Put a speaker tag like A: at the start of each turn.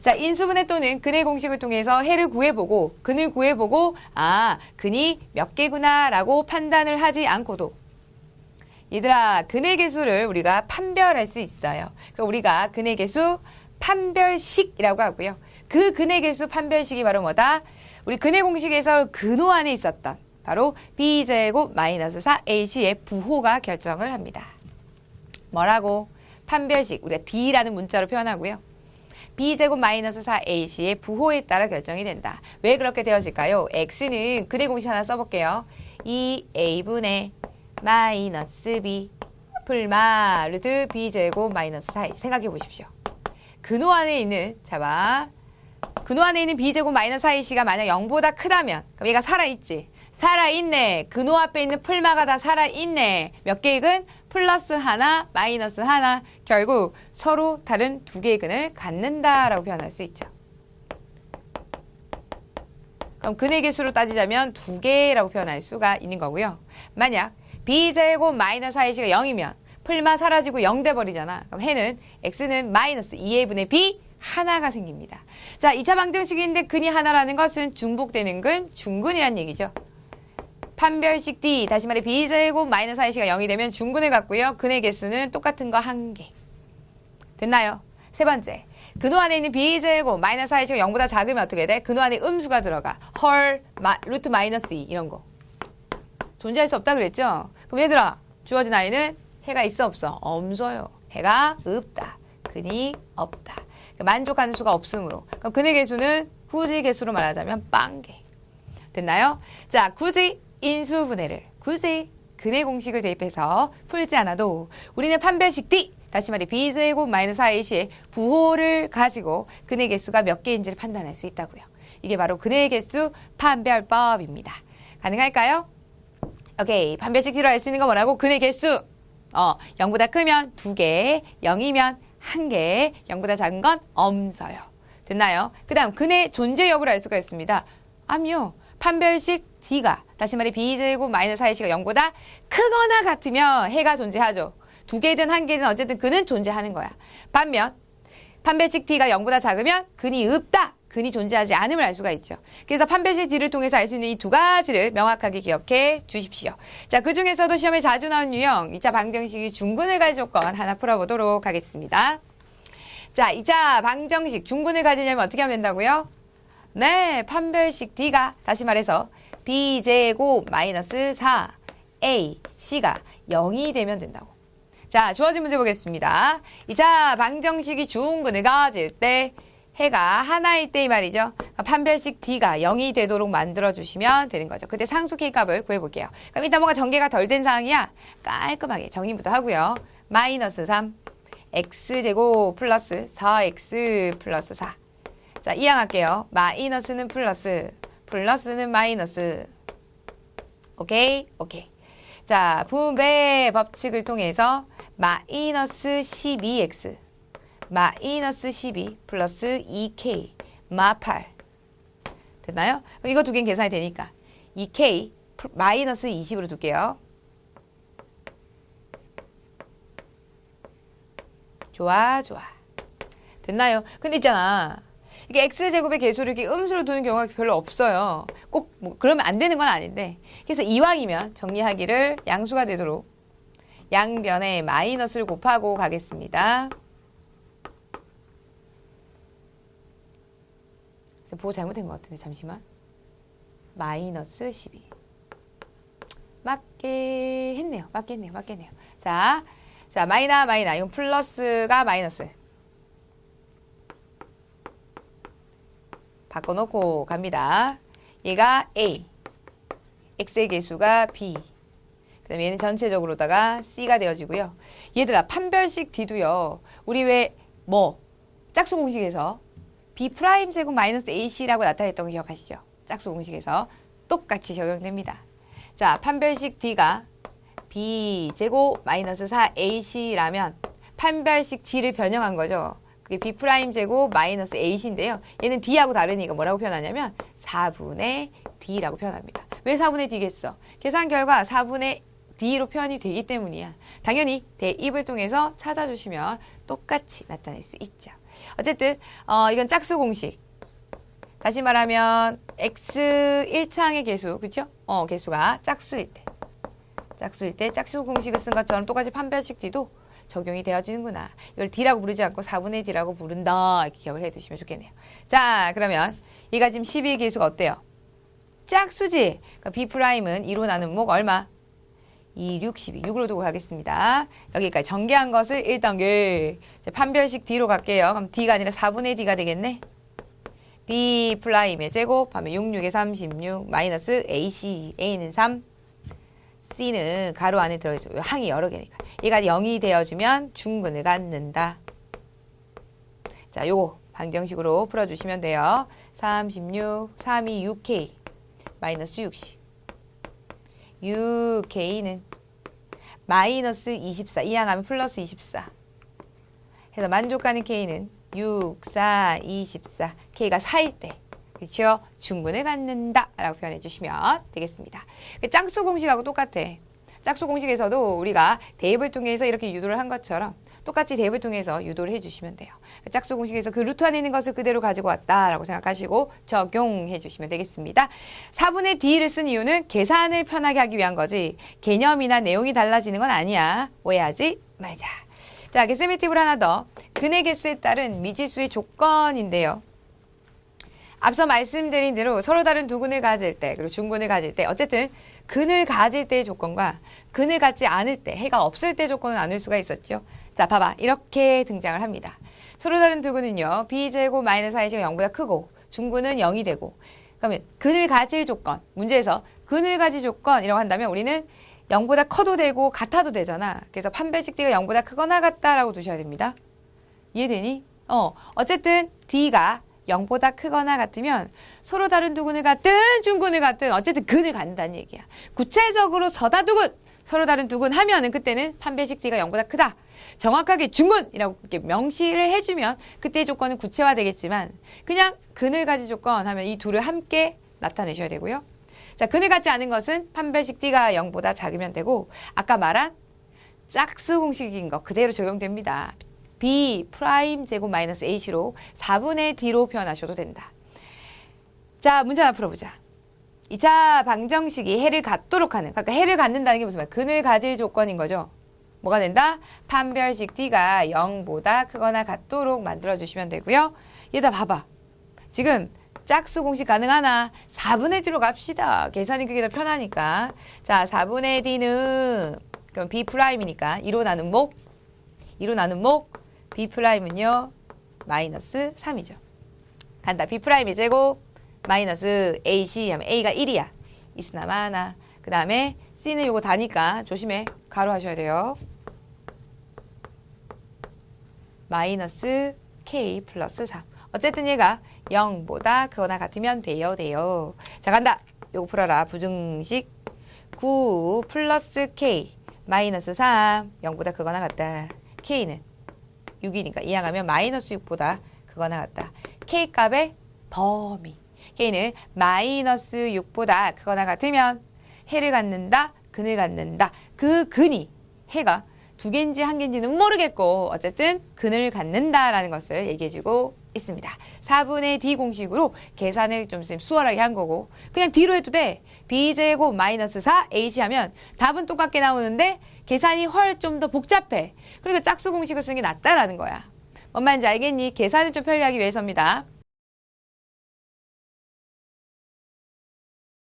A: 자, 인수분해 또는 근의 공식을 통해서 해를 구해보고 근을 구해보고 아, 근이 몇 개구나라고 판단을 하지 않고도 얘들아, 근의 개수를 우리가 판별할 수 있어요. 그러니까 우리가 근의 개수 판별식이라고 하고요. 그 근의 개수 판별식이 바로 뭐다? 우리 근의 공식에서 근호 안에 있었던 바로 b제곱 마이너스 4ac의 부호가 결정을 합니다. 뭐라고? 판별식, 우리가 d라는 문자로 표현하고요. B제곱 마이너스 4ac의 부호에 따라 결정이 된다. 왜 그렇게 되어질까요? x는 근의 공식 하나 써볼게요. 2a분의 마이너스 b 풀마 루트 b제곱 마이너스 4 생각해 보십시오. 근호 안에 있는 자봐 근호 안에 있는 b제곱 마이너스 4ac가 만약 0보다 크다면 그럼 얘가 살아있지. 살아있네. 근호 앞에 있는 풀마가 다 살아있네. 몇 개의 근? 플러스 하나, 마이너스 하나. 결국 서로 다른 두 개의 근을 갖는다라고 표현할 수 있죠. 그럼 근의 개수로 따지자면 두 개라고 표현할 수가 있는 거고요. 만약 b제곱 마이너스 4ac가 0이면 풀마 사라지고 0 돼버리잖아. 그럼 해는 x는 마이너스 2의 분의 b 하나가 생깁니다. 자, 2차 방정식인데 근이 하나라는 것은 중복되는 근, 중근이란 얘기죠. 판별식 D, 다시 말해 B제곱 마이너스 4C가 0이 되면 중근을 갖고요. 근의 개수는 똑같은 거 한 개. 됐나요? 세 번째. 근호 안에 있는 B제곱 마이너스 4C가 0보다 작으면 어떻게 돼? 근호 안에 음수가 들어가. 헐, 마, 루트 마이너스 2 이런 거. 존재할 수 없다 그랬죠? 그럼 얘들아, 주어진 아이는 해가 있어 없어? 없어요. 해가 없다. 근이 없다. 그러니까 만족하는 수가 없으므로. 그럼 근의 개수는 굳이 개수로 말하자면 빵개. 됐나요? 자, 굳이 인수분해를 굳이 근의 공식을 대입해서 풀지 않아도 우리는 판별식 D 다시 말해 B제곱 마이너스 4A의 부호를 가지고 근의 개수가 몇 개인지를 판단할 수 있다고요. 이게 바로 근의 개수 판별법입니다. 가능할까요? 오케이. 판별식 D로 알 수 있는 거 뭐라고? 근의 개수. 어, 0보다 크면 2개, 0이면 1개, 0보다 작은 건 없어요. 됐나요? 그 다음 근의 존재 여부를 알 수가 있습니다. 암요. 판별식 D가 다시 말해 B제곱 마이너스 4C가 0보다 크거나 같으면 해가 존재하죠. 두 개든 한 개든 어쨌든 근은 존재하는 거야. 반면 판별식 D가 0보다 작으면 근이 없다. 근이 존재하지 않음을 알 수가 있죠. 그래서 판별식 D를 통해서 알 수 있는 이 두 가지를 명확하게 기억해 주십시오. 자, 그 중에서도 시험에 자주 나온 유형 2차 방정식이 중근을 가질 조건 하나 풀어보도록 하겠습니다. 자, 2차 방정식 중근을 가지려면 어떻게 하면 된다고요? 네, 판별식 D가 다시 말해서 B제곱 마이너스 4A, C가 0이 되면 된다고. 자, 주어진 문제 보겠습니다. 자, 방정식이 중근을 가질 때 해가 하나일 때 이 말이죠. 판별식 D가 0이 되도록 만들어주시면 되는 거죠. 그때 상수 K 값을 구해볼게요. 그럼 일단 뭔가 전개가 덜 된 상황이야. 깔끔하게 정의부터 하고요. 마이너스 3, X제곱 플러스 4X 플러스 4. 자, 이항할게요. 마이너스는 플러스, 플러스는 마이너스. 오케이? 오케이. 자, 분배 법칙을 통해서 마이너스 12x 마이너스 12 플러스 2k 마 8. 됐나요? 그럼 이거 두 개는 계산이 되니까 2k 마이너스 20으로 둘게요. 좋아, 좋아. 됐나요? 근데 있잖아. 이게 x제곱의 개수를 이렇게 음수로 두는 경우가 별로 없어요. 꼭 뭐 그러면 안 되는 건 아닌데. 그래서 이왕이면 정리하기를 양수가 되도록 양변에 마이너스를 곱하고 가겠습니다. 부호 잘못된 것 같은데 잠시만. 마이너스 12. 맞게 했네요. 맞겠네요. 맞겠네요. 자, 자 마이나 마이나 이건 플러스가 마이너스. 바꿔놓고 갑니다. 얘가 A, X의 개수가 B, 그 다음에 얘는 전체적으로다가 C가 되어지고요. 얘들아 판별식 D도요. 우리 왜 뭐 짝수 공식에서 B 프라임 제곱 마이너스 AC라고 나타냈던 거 기억하시죠? 짝수 공식에서 똑같이 적용됩니다. 자 판별식 D가 B 제곱 마이너스 4AC라면 판별식 D를 변형한 거죠. 그게 B 프라임 제곱 마이너스 A인데요. 얘는 D하고 다르니까 뭐라고 표현하냐면 4분의 D라고 표현합니다. 왜 4분의 D겠어? 계산 결과 4분의 D로 표현이 되기 때문이야. 당연히 대입을 통해서 찾아주시면 똑같이 나타낼 수 있죠. 어쨌든 어, 이건 짝수 공식. 다시 말하면 x 1창의 개수, 그쵸? 어, 개수가 짝수일 때. 짝수일 때 짝수 공식을 쓴 것처럼 똑같이 판별식 d도 적용이 되어지는구나. 이걸 d라고 부르지 않고 4분의 d라고 부른다. 이렇게 기억을 해 두시면 좋겠네요. 자, 그러면 얘가 지금 12의 개수가 어때요? 짝수지. 그러니까 B'은 2로 나눈 목 얼마? 2, 6, 12. 6으로 두고 가겠습니다. 여기까지 전개한 것을 1단계. 이제 판별식 D로 갈게요. 그럼 D가 아니라 4분의 D가 되겠네. B'의 제곱 하면 6, 6에 36 마이너스 AC. A는 3. C는 가로 안에 들어있죠. 항이 여러 개니까. 얘가 0이 되어주면 중근을 갖는다. 자, 요거 방정식으로 풀어주시면 돼요. 36, 3이 6K 마이너스 60. 6K는 마이너스 24. 이항하면 플러스 24. 해서 만족하는 K는 6, 4, 24. K가 4일 때. 그렇죠? 중근을 갖는다 라고 표현해 주시면 되겠습니다. 그 짝수 공식하고 똑같아. 짝수 공식에서도 우리가 대입을 통해서 이렇게 유도를 한 것처럼 똑같이 대입을 통해서 유도를 해주시면 돼요. 짝수 공식에서 그 루트 안에 있는 것을 그대로 가지고 왔다라고 생각하시고 적용해 주시면 되겠습니다. 4분의 D를 쓴 이유는 계산을 편하게 하기 위한 거지 개념이나 내용이 달라지는 건 아니야. 오해하지 말자. 자, 개셈의 팁을 하나 더. 근의 개수에 따른 미지수의 조건인데요. 앞서 말씀드린 대로 서로 다른 두 근을 가질 때 그리고 중근을 가질 때 어쨌든 근을 가질 때의 조건과 근을 갖지 않을 때 해가 없을 때 조건은 나눌 수가 있었죠. 자 봐봐 이렇게 등장을 합니다. 서로 다른 두 근은요 b제곱 마이너스 4가 0보다 크고 중근은 0이 되고 그러면 근을 가질 조건 문제에서 근을 가질 조건이라고 한다면 우리는 0보다 커도 되고 같아도 되잖아. 그래서 판별식 d가 0보다 크거나 같다라고 두셔야 됩니다. 이해되니? 어 어쨌든 d가 0보다 크거나 같으면 서로 다른 두 근을 같든 중근을 같든 어쨌든 근을 갖는다는 얘기야. 구체적으로 서다 두근 서로 다른 두근 하면은 그때는 판별식 d가 0보다 크다. 정확하게 중근이라고 이렇게 명시를 해주면 그때의 조건은 구체화되겠지만 그냥 근을 가지 조건 하면 이 둘을 함께 나타내셔야 되고요. 자, 근을 갖지 않은 것은 판별식 d가 0보다 작으면 되고 아까 말한 짝수 공식인 거 그대로 적용됩니다. B 프라임 제곱 마이너스 h로 4분의 d로 표현하셔도 된다. 자, 문제 하나 풀어보자. 2차 방정식이 해를 갖도록 하는, 그러니까 해를 갖는다는 게 무슨 말? 근을 가질 조건인 거죠. 뭐가 된다? 판별식 d가 0보다 크거나 같도록 만들어주시면 되고요. 얘다 봐봐. 지금 짝수 공식 가능하나? 4분의 d로 갑시다. 계산이 그게 더 편하니까. 자, 4분의 d는 그럼 b 프라임이니까 2로 나눈 목, 2로 나눈 목, b 프라임은요 마이너스 3이죠. 간다. b 프라임이 제곱 마이너스 ac 하면 a가 1이야. 있으나 마나. 그 다음에 c는 요거 다니까 조심해. 가로 하셔야 돼요. 마이너스 k 플러스 3. 어쨌든 얘가 0보다 그거나 같으면 돼요, 돼요. 자, 간다. 요거 풀어라. 부등식 9 플러스 k 마이너스 3. 0보다 그거나 같다. k는 6이니까 이항하면 마이너스 6보다 그거나 같다. k 값의 범위. k는 마이너스 6보다 그거나 같으면 해를 갖는다, 근을 갖는다. 그 근이 해가 두 개인지 한 개인지는 모르겠고 어쨌든 근을 갖는다라는 것을 얘기해주고 있습니다. 4분의 d 공식으로 계산을 좀 수월하게 한 거고 그냥 d로 해도 돼. b제곱 마이너스 4 h 하면 답은 똑같게 나오는데 계산이 훨 좀 더 복잡해. 그러니까 짝수 공식을 쓰는 게 낫다라는 거야. 뭔 말인지 알겠니? 계산을 좀 편리하기 위해서입니다.